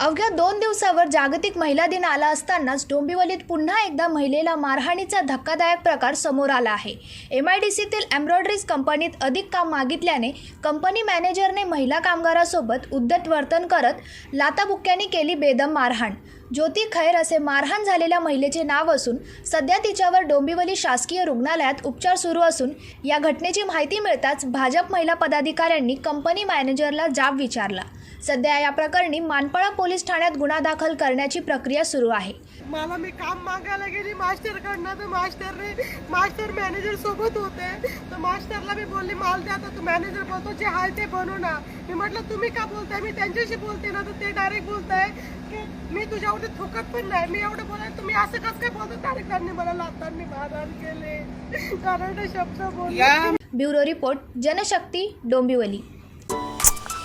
अवघ्या दोन दिवसावर जागतिक महिला दिन आला असतानाच डोंबिवलीत पुन्हा एकदा महिलेला मारहाणीचा धक्कादायक प्रकार समोर आला आहे. एम आय डी सीतील एम्ब्रॉयडरीज कंपनीत अधिक काम मागितल्याने कंपनी मॅनेजरने महिला कामगारासोबत उद्धट वर्तन करत लाताबुक्क्यांनी केली बेदम मारहाण. ज्योती खैर असे मारहाण झालेल्या महिलेचे नाव असून सध्या तिच्यावर डोंबिवली शासकीय रुग्णालयात उपचार सुरू असून या घटनेची माहिती मिळताच भाजप महिला पदाधिकाऱ्यांनी कंपनी मॅनेजरला जाब विचारला. सध्या या प्रकरणी मानपाडा पोलीस ठाण्यात गुन्हा दाखल करण्याची प्रक्रिया सुरू आहे. मला मी काम मागायला गेली मास्टरकडनं तर मास्टरने मास्टर मॅनेजर सोबत होते. तर मास्टरला मी बोलली माल द्या तर तू मॅनेजर बोलतो जे हाय ते बनव ना. मी म्हटलं तुम्ही का बोलताय? मी त्यांच्याशी बोलते ना तर ते डायरेक्ट बोलताय की मी तुझ्यावरती थुकत पण नाही. मी एवढं बोलाय तुम्ही असं कसं काय बोलतो? डायरेक्ट त्यांनी मला लातांनी मारहाण केले. कारण शब्द बोलले. Bureau report Janshakti Dombivli.